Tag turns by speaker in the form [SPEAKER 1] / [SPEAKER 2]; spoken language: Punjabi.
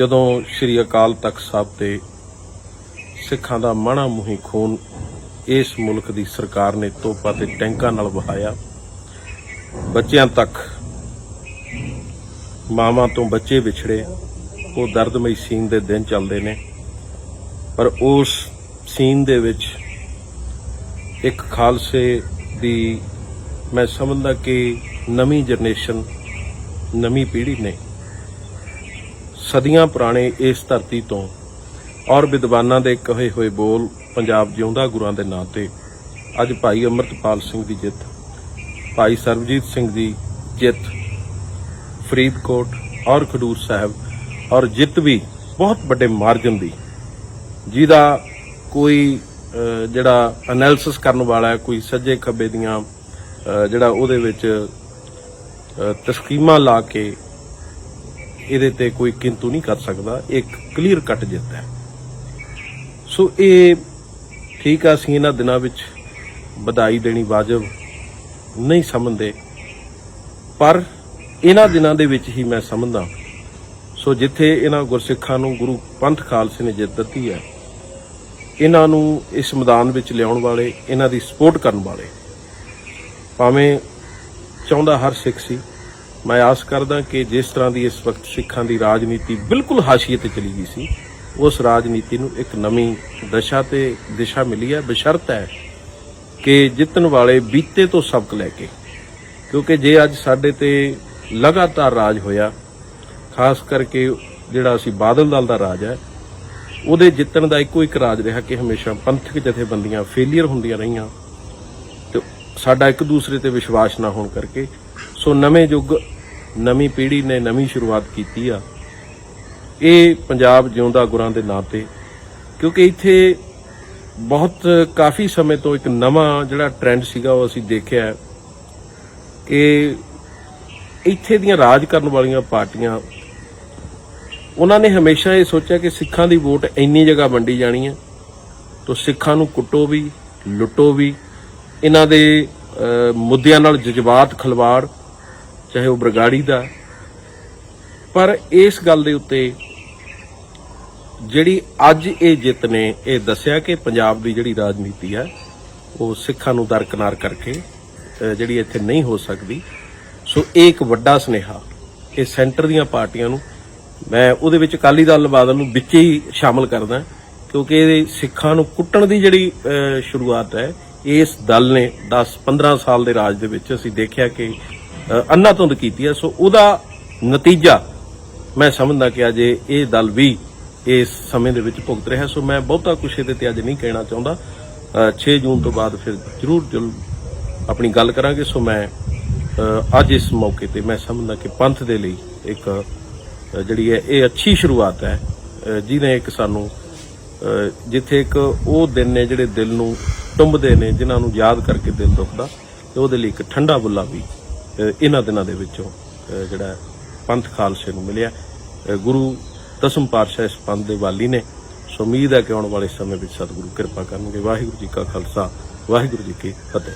[SPEAKER 1] ਜਦੋਂ ਸ੍ਰੀ ਅਕਾਲ ਤਖਤ ਸਾਹਿਬ ਤੇ ਸਿੱਖਾਂ ਦਾ ਮਾਣਾ ਮੁਹੀ ਖੂਨ ਇਸ ਮੁਲਕ ਦੀ ਸਰਕਾਰ ਨੇ ਤੋਪਾ ਤੇ ਟੈਂਕਾਂ ਨਾਲ ਵਹਾਇਆ, ਬੱਚਿਆਂ ਤੱਕ ਮਾਵਾਂ ਤੋਂ ਬੱਚੇ ਵਿਛੜੇ, ਉਹ ਦਰਦਮਈ ਸੀਨ ਦੇ ਦਿਨ ਚੱਲਦੇ ਨੇ, ਪਰ ਉਸ ਸੀਨ ਦੇ ਵਿੱਚ ਇੱਕ ਖਾਲਸੇ ਦੀ ਮੈਂ ਸਮਝਦਾ ਕਿ ਨਵੀਂ ਜਨਰੇਸ਼ਨ, ਨਵੀਂ ਪੀੜ੍ਹੀ ਨੇ ਸਦੀਆਂ ਪੁਰਾਣੇ ਇਸ ਧਰਤੀ ਤੋਂ ਔਰ ਵਿਦਵਾਨਾਂ ਦੇ ਕਹੇ ਹੋਏ ਬੋਲ ਪੰਜਾਬ ਜਿਉਂਦਾ ਗੁਰਾਂ ਦੇ ਨਾਂ ਤੇ। ਅੱਜ ਭਾਈ ਅਮਰਤਪਾਲ ਸਿੰਘ ਦੀ ਜਿੱਤ, ਭਾਈ ਸਰਬਜੀਤ ਸਿੰਘ ਦੀ ਜਿੱਤ, ਫਰੀਦਕੋਟ ਔਰ ਖਡੂਰ ਸਾਹਿਬ ਔਰ ਜਿੱਤ ਵੀ ਬਹੁਤ ਵੱਡੇ ਮਾਰਜਨ ਦੀ। ਜਿਹਦਾ ਕੋਈ ਜਿਹੜਾ ਐਨਾਲਿਸਿਸ ਕਰਨ ਵਾਲਾ ਕੋਈ ਸੱਜੇ ਖੱਬੇ ਦੀਆਂ ਜਿਹੜਾ ਉਹਦੇ ਵਿੱਚ ਤਸਕੀਮਾਂ ਲਾ ਕੇ ਇਹਦੇ ਤੇ ਕੋਈ ਕਿੰਤੂ ਨਹੀਂ ਕਰ ਸਕਦਾ। ਇੱਕ ਕਲੀਅਰ ਕੱਟ ਜਿੱਤ ਹੈ। ਸੋ ਇਹ ਠੀਕ ਆ, ਅਸੀਂ ਇਹਨਾਂ ਦਿਨਾਂ ਵਿੱਚ ਵਧਾਈ ਦੇਣੀ ਵਾਜਬ ਨਹੀਂ ਸਮਝਦੇ। ਪਰ ਇਹਨਾਂ ਦਿਨਾਂ ਦੇ ਵਿੱਚ ਹੀ ਮੈਂ ਸਮਝਦਾ। ਸੋ ਜਿੱਥੇ ਇਹਨਾਂ ਗੁਰਸਿੱਖਾਂ ਨੂੰ ਗੁਰੂ ਪੰਥ ਖਾਲਸੇ ਨੇ ਜਿੱਤ ਦਿੱਤੀ ਹੈ, ਇਹਨਾਂ ਨੂੰ ਇਸ ਮੈਦਾਨ ਵਿੱਚ ਲਿਆਉਣ ਵਾਲੇ, ਇਹਨਾਂ ਦੀ ਸਪੋਰਟ ਕਰਨ ਵਾਲੇ, ਭਾਵੇਂ ਚਾਹੁੰਦਾ ਹਰ ਸਿੱਖ ਸੀ ਮੈਂ ਆਸ ਕਰਦਾ ਕਿ ਜਿਸ ਤਰ੍ਹਾਂ ਦੀ ਇਸ ਵਕਤ ਸਿੱਖਾਂ ਦੀ ਰਾਜਨੀਤੀ ਬਿਲਕੁਲ ਹਾਸ਼ੀਏ ਤੇ ਚਲੀ ਗਈ ਸੀ, ਉਸ ਰਾਜਨੀਤੀ ਨੂੰ ਇੱਕ ਨਵੀਂ ਦਸ਼ਾ ਤੇ ਦਿਸ਼ਾ ਮਿਲੀ ਹੈ। ਬਸ਼ਰਤ ਹੈ ਕਿ ਜਿੱਤਣ ਵਾਲੇ ਬੀਤੇ ਤੋਂ ਸਬਕ ਲੈ ਕੇ, ਕਿਉਂਕਿ ਜੇ ਅੱਜ ਸਾਡੇ ਤੇ ਲਗਾਤਾਰ ਰਾਜ ਹੋਇਆ, ਖਾਸ ਕਰਕੇ ਜਿਹੜਾ ਅਸੀਂ ਬਾਦਲ ਦਲ ਦਾ ਰਾਜ ਹੈ, ਉਹਦੇ ਜਿੱਤਣ ਦਾ ਇੱਕੋ ਇੱਕ ਰਾਜ ਰਿਹਾ ਕਿ ਹਮੇਸ਼ਾ ਪੰਥਕ ਜਥੇਬੰਦੀਆਂ ਫੇਲਿਅਰ ਹੁੰਦੀਆਂ ਰਹੀਆਂ ਤੇ ਸਾਡਾ ਇੱਕ ਦੂਸਰੇ ਤੇ ਵਿਸ਼ਵਾਸ ਨਾ ਹੋਣ ਕਰਕੇ ਸੋ ਨਵੇਂ ਯੁੱਗ, ਨਵੀਂ ਪੀੜ੍ਹੀ ਨੇ ਨਵੀਂ ਸ਼ੁਰੂਆਤ ਕੀਤੀ ਆ। ਇਹ ਪੰਜਾਬ ਜਿਉਂਦਾ ਗੁਰਾਂ ਦੇ ਨਾਂ ਤੇ, ਕਿਉਂਕਿ ਇੱਥੇ ਬਹੁਤ ਕਾਫੀ ਸਮੇਂ ਤੋਂ ਇੱਕ ਨਵਾਂ ਜਿਹੜਾ ਟ੍ਰੈਂਡ ਸੀਗਾ ਉਹ ਅਸੀਂ ਦੇਖਿਆ ਕਿ ਇੱਥੇ ਦੀਆਂ ਰਾਜ ਕਰਨ ਵਾਲੀਆਂ ਪਾਰਟੀਆਂ, ਉਹਨਾਂ ਨੇ ਹਮੇਸ਼ਾ ਇਹ ਸੋਚਿਆ ਕਿ ਸਿੱਖਾਂ ਦੀ ਵੋਟ ਇੰਨੀ ਜਗ੍ਹਾ ਵੰਡੀ ਜਾਣੀ ਹੈ। ਤਾਂ ਸਿੱਖਾਂ ਨੂੰ ਕੁੱਟੋ ਵੀ, ਲੁੱਟੋ ਵੀ, ਇਹਨਾਂ ਦੇ ਮੁੱਦਿਆਂ ਨਾਲ ਜਜ਼ਬਾਤ ਖਲਵਾੜ ਚਾਹੇ ਉਹ ਬਰਗਾੜੀ ਦਾ। ਪਰ ਇਸ ਗੱਲ ਦੇ ਉੱਤੇ ਜਿਹੜੀ ਅੱਜ ਇਹ ਜਿੱਤ ਨੇ ਇਹ ਦੱਸਿਆ ਕਿ ਪੰਜਾਬ ਦੀ ਜਿਹੜੀ ਰਾਜਨੀਤੀ ਹੈ ਉਹ ਸਿੱਖਾਂ ਨੂੰ ਦਰਕਨਾਰ ਕਰਕੇ ਜਿਹੜੀ ਇੱਥੇ ਨਹੀਂ ਹੋ ਸਕਦੀ। ਸੋ ਇਹ ਇੱਕ ਵੱਡਾ ਸਨੇਹਾ ਇਹ ਸੈਂਟਰ ਦੀਆਂ ਪਾਰਟੀਆਂ ਨੂੰ। ਮੈਂ ਉਹਦੇ ਵਿੱਚ ਅਕਾਲੀ ਦਲ ਬਾਦਲ ਨੂੰ ਵਿੱਚ ਹੀ ਸ਼ਾਮਲ ਕਰਦਾ ਕਿਉਂਕਿ ਇਹ ਸਿੱਖਾਂ ਨੂੰ ਕੁੱਟਣ ਦੀ ਜਿਹੜੀ ਅਹ, ਸ਼ੁਰੂਆਤ ਹੈ ਇਸ ਦਲ ਨੇ 10 15 ਸਾਲ ਦੇ ਰਾਜ ਦੇ ਵਿੱਚ ਅਸੀਂ ਦੇਖਿਆ ਕਿ ਅੰਨਾ ਧੁੰਦ ਕੀਤੀ ਹੈ, ਸੋ ਉਹਦਾ ਨਤੀਜਾ ਮੈਂ ਸਮਝਦਾ ਕਿ ਅੱਜ ਇਹ ਦਲ ਵੀ ਇਸ ਸਮੇਂ ਦੇ ਵਿੱਚ ਭੁਗਤ ਰਿਹਾ, ਸੋ ਮੈਂ ਬਹੁਤਾ ਕੁਛ ਇਹਦੇ ਤੇ ਅੱਜ ਨਹੀਂ ਕਹਿਣਾ ਚਾਹੁੰਦਾ। ਅਹ 6 ਜੂਨ ਤੋਂ ਬਾਅਦ ਫਿਰ ਜ਼ਰੂਰ ਜਲ ਆਪਣੀ ਗੱਲ ਕਰਾਂਗੇ, ਸੋ ਮੈਂ ਅੱਜ ਇਸ ਮੌਕੇ ਤੇ ਮੈਂ ਸਮਝਦਾ ਕਿ ਪੰਥ ਦੇ ਲਈ ਇੱਕ ਜਿਹੜੀ ਹੈ ਇਹ ਅੱਛੀ ਸ਼ੁਰੂਆਤ ਹੈ। ਜਿਹਨੇ ਇੱਕ ਸਾਨੂੰ ਜਿੱਥੇ ਇੱਕ ਉਹ ਦਿਨ ਨੇ ਜਿਹੜੇ ਦਿਲ ਨੂੰ ਟੁੰਬਦੇ ਨੇ, ਜਿਨ੍ਹਾਂ ਨੂੰ ਯਾਦ ਕਰਕੇ ਦਿਲ ਦੁਖਦਾ, ਤੇ ਉਹਦੇ ਲਈ ਇੱਕ ਠੰਡਾ ਬੁੱਲਾ ਵੀ ਇਹਨਾਂ ਦਿਨਾਂ ਦੇ ਵਿੱਚੋਂ ਜਿਹੜਾ ਪੰਥ ਖਾਲਸੇ ਨੂੰ ਮਿਲਿਆ। ਗੁਰੂ ਦਸਮ ਪਾਤਸ਼ਾਹ ਇਸ ਪੰਥ ਦੇ ਵਾਲੀ ਨੇ। ਸੋ ਉਮੀਦ ਹੈ ਕਿ ਆਉਣ ਵਾਲੇ ਸਮੇਂ ਵਿੱਚ ਸਤਿਗੁਰੂ ਕਿਰਪਾ ਕਰਨਗੇ। ਵਾਹਿਗੁਰੂ ਜੀ ਕਾ ਖਾਲਸਾ, ਵਾਹਿਗੁਰੂ ਜੀ ਕੀ ਫਤਿਹ।